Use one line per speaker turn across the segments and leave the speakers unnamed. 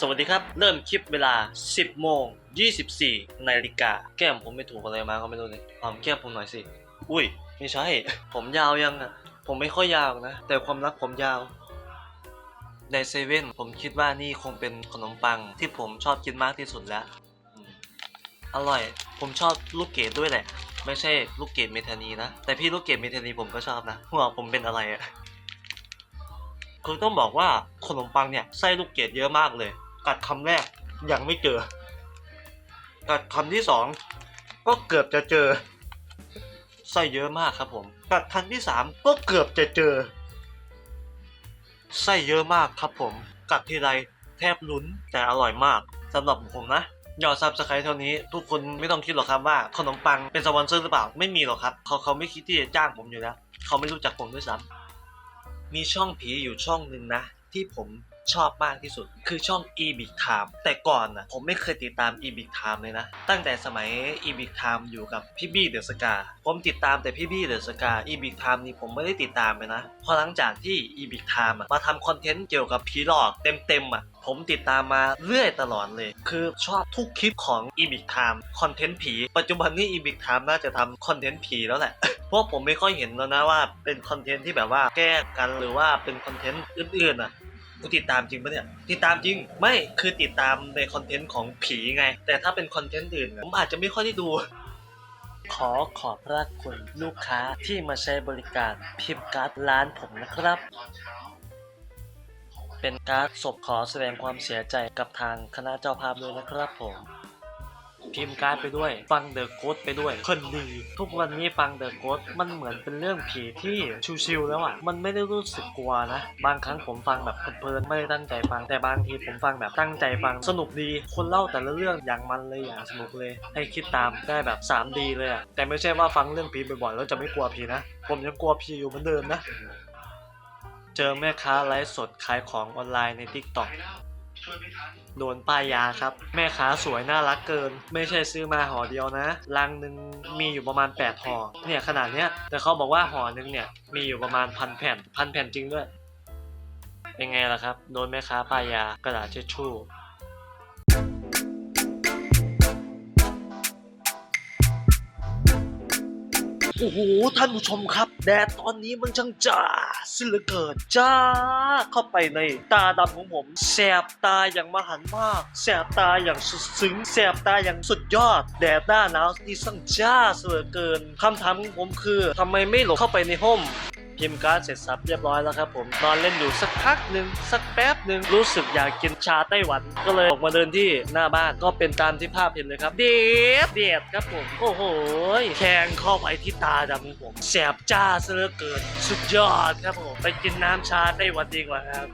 สวัสดีครับ เริ่มคลิปเวลา 10 โมง 24 นาฬิกา แก้มผมไม่ถูกอะไรมาก็ไม่รู้เลยหอมแก้มผมหน่อยสิ อุ้ย ไม่ใช่ ผมยาวยังอะ ผมไม่ค่อยยาวนะ แต่ความรักผมยาว ในเซเว่นผมคิดว่านี่คงเป็นขนมปังที่ผมชอบกินมากที่สุดแล้ว อร่อย ผมชอบลูกเกดด้วยแหละ ไม่ใช่ลูกเกดเมทานีนะ แต่พี่ลูกเกดเมทานีผมก็ชอบนะหัวผมเป็นอะไรอะคือต้องบอกว่าขนมปังเนี่ยไส้ลูกเกดเยอะมากเลย กัดคำแรกยังไม่เจอ กัดคำที่สองก็เกือบจะเจอไส้เยอะมากครับผม กัดคำที่สามก็เกือบจะเจอไส้เยอะมากครับผม กัดทีไรแทบลุ้นแต่อร่อยมากสำหรับผมนะยอดซับสไครต์เท่านี้ ทุกคนไม่ต้องคิดหรอกครับว่าขนมปังเป็นสปอนเซอร์หรือเปล่าไม่มีหรอกครับ เขาเขาไม่คิดที่จะจ้างผมอยู่แล้ว เขาไม่รู้จักผมด้วยซ้ำมีช่องผีอยู่ช่องหนึ่งนะ ที่ผม ชอบมากที่สุด คือช่อง e b i g Time แต่ก่อนนะผมไม่เคยติดตาม e b i g Time เลยนะ ตั้งแต่สมัย e b i g Time อยู่กับพี่บี้เดอะสกาผมติดตามแต่พี่บี้เดอะสกา e b i g Time นี่ผมไม่ได้ติดตามเลยนะพอหลังจากที่ e b i g Time มาทำคอนเทนต์เกี่ยวกับผีหลอกเต็มๆอะผมติดตามมาเรื่อยตลอดเลย คือชอบทุกคลิปของ e b i g Time คอนเทนต์ผี ปัจจุบันนี้ e b i g Time น่าจะทำคอนเทนต์ผีแล้วแหละเพราะผมไม่ค่อยเห็นแล้วนะว่าเป็นคอนเทนต์ที่แบบว่าแก้กันหรือว่าเป็นคอนเทนต์อื่นๆอะ กูติดตามจริงปะเนี่ย ติดตามจริง ไม่ คือติดตามในคอนเทนต์ของผีไง แต่ถ้าเป็นคอนเทนต์อื่นผมอาจจะไม่ค่อยได้ดู ขอขอบพระคุณลูกค้าที่มาใช้บริการพิมพ์การ์ดร้านผมนะครับ เป็นการ์ดศพขอแสดงความเสียใจกับทางคณะเจ้าภาพด้วยนะครับผม พิมพ์การ์ดไปด้วย ฟังเดอะโกดไปด้วยคนดี ทุกวันนี้ฟังเดอะโกดมันเหมือนเป็นเรื่องผีที่ชิวๆแล้วอะ มันไม่ได้รู้สึกกลัวนะ บางครั้งผมฟังแบบเพลินๆไม่ได้ตั้งใจฟัง แต่บางทีผมฟังแบบตั้งใจฟังสนุกดี คนเล่าแต่ละเรื่องอย่างมันเลยอย่างสนุกเลย ให้คิดตามได้แบบ 3D เลยอะ แต่ไม่ใช่ว่าฟังเรื่องผีบ่อยๆแล้วจะไม่กลัวผีนะ ผมยังกลัวผีอยู่เหมือนเดิมนะ เจอแม่ค้าไลฟ์สดขายของออนไลน์ใน TikTok โดนป้ายยาครับ แม่ค้าสวยน่ารักเกิน ไม่ใช่ซื้อมาห่อเดียวนะลังหนึ่งมีอยู่ประมาณ8ห่อเนี่ยขนาดเนี้ยแต่เขาบอกว่าห่อหนึ่งเนี่ยมีอยู่ประมาณพันแผ่นพันแผ่นจริงด้วยเป็นไงล่ะครับ โดนแม่ค้าป้ายยากระดาษเช็ดชู่ โอ้โหท่านผู้ชมครับแดดตอนนี้มันช่างจ้าสิเหลือเกินจ้าเข้าไปในตาดำของผมแสบตาอย่างมหันมากแสบตาอย่างสุดซึ้งแสบตาอย่างสุดยอด แดดหน้าหนาวที่ช่างจ้าเสือเกินคำถามของผมคือทำไมไม่หลบเข้าไปในห้อง พิมพ์การ์ดเสร็จสับเรียบร้อยแล้วครับผมนอนเล่นอยู่สักพักหนึ่งสักแป๊บหนึ่งรู้สึกอยากกินชาไต้หวัน ก็เลยออกมาเดินที่หน้าบ้านก็เป็นตามที่ภาพเห็นเลยครับ เด็ดเด็ดครับผมโอ้โหแทงเข้าไปที่ตาดำผมแสบจ้าซะเหลือเกิน สุดยอดครับผมไปกินน้ำชาไต้หวันดีกว่าครับ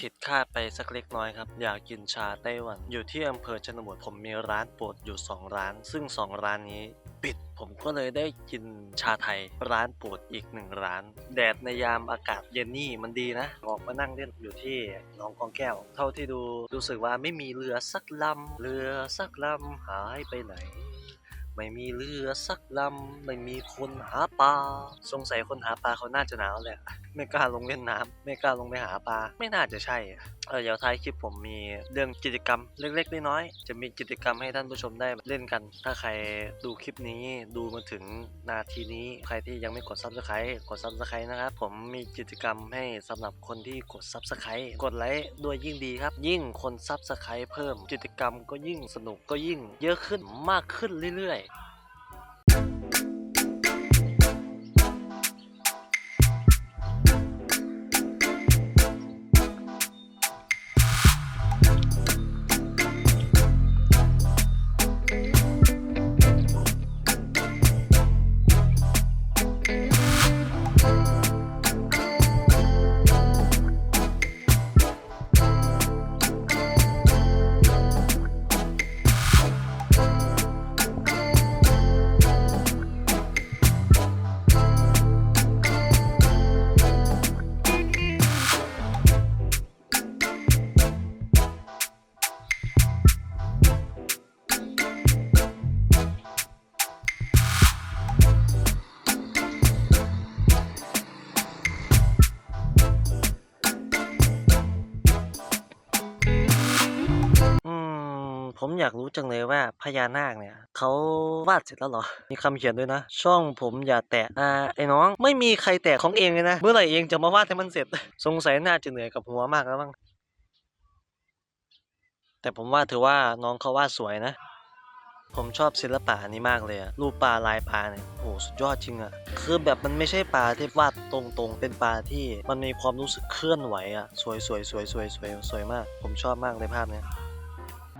ผิดคาดไปสักเล็กน้อยครับ อยากกินชาไต้หวัน อยู่ที่อำเภอชนบทผมมีร้านโปรดอยู่ 2 ร้าน ซึ่ง 2 ร้านนี้ ปิด ผมก็เลยได้กินชาไทยร้านโปรดอีกหนึ่งร้าน แดดในยามอากาศเย็นนี่มันดีนะ ออกมานั่งเล่นอยู่ที่หนองกองแก้ว เท่าที่ดูรู้สึกว่าไม่มีเรือสักลำเรือสักลำหายไปไหนไม่มีเรือสักลำ ไม่มีคนหาปลา สงสัยคนหาปลาเขาน่าจะหนาวแหละ ไม่กล้าลงเล่นน้ำไม่กล้าลงไปหาปลา ไม่น่าจะใช่อะเออเดี๋ยวท้ายคลิปผมมีเรื่องกิจกรรมเล็กๆน้อยๆจะมีกิจกรรมให้ท่านผู้ชมได้เล่นกัน ถ้าใครดูคลิปนี้ดูมาถึงนาทีนี้ใครที่ยังไม่กด subscribe กด subscribe นะครับผมมีกิจกรรมให้สำหรับคนที่กด subscribe กดไลค์ด้วยยิ่งดีครับ ยิ่งคน subscribe เพิ่ม กิจกรรมก็ยิ่งสนุกก็ยิ่งเยอะขึ้นมากขึ้นเรื่อยๆ ผมอยากรู้จังเลยว่าพญานาคเนี่ยเขาวาดเสร็จแล้วเหรอ มีคำเขียนด้วยนะ ช่องผมอย่าแตะอ่าไอ้น้อง ไม่มีใครแตะของเองเลยนะ เมื่อไหร่เองจะมาวาดให้มันเสร็จ สงสัยน่าจะเหนื่อยกับหัวมากแล้วมั้ง แต่ผมว่าถือว่าน้องเขาวาดสวยนะ ผมชอบศิลปะนี้มากเลยอะรูปปลาลายปลาเนี่ยโอ้โหสุดยอดจริงอะคือแบบมันไม่ใช่ปลาที่วาดตรงๆ เป็นปลาที่มันมีความรู้สึกเคลื่อนไหวอะสวยสวยสวยสวยสวยสวยมาก ผมชอบมากเลยภาพเนี้ย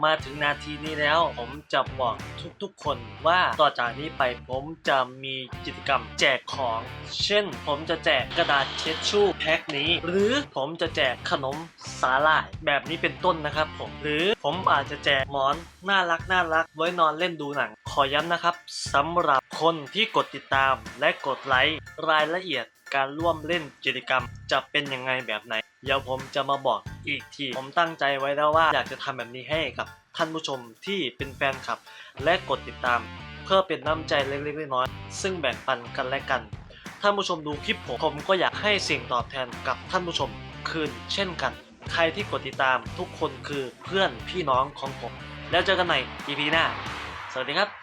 มาถึงนาทีนี้แล้ว ผมจะบอกทุกๆคนว่าต่อจากนี้ไปผมจะมีกิจกรรมแจกของ เช่น ผมจะแจกกระดาษเช็ดชู่แพ็คนี้ หรือผมจะแจกขนมสาหร่ายแบบนี้เป็นต้นนะครับผมหรือผมอาจจะแจกหมอนน่ารักน่ารัก ไว้นอนเล่นดูหนัง ขอย้ำนะครับสำหรับคนที่กดติดตามและกดไลค์รายละเอียดการร่วมเล่นกิจกรรมจะเป็นยังไงแบบไหน เดี๋ยวผมจะมาบอกอีกที ผมตั้งใจไว้แล้วว่าอยากจะทำแบบนี้ให้กับท่านผู้ชมที่เป็นแฟนคลับ และกดติดตาม เพื่อเป็นน้ำใจเล็กๆน้อยๆซึ่งแบ่งปันกันและกัน ท่านผู้ชมดูคลิปผมผมก็อยากให้สิ่งตอบแทนกับท่านผู้ชมคืน เช่นกัน ใครที่กดติดตามทุกคนคือเพื่อนพี่น้องของผม แล้วเจอกันใหม่ EP หน้า สวัสดีครับ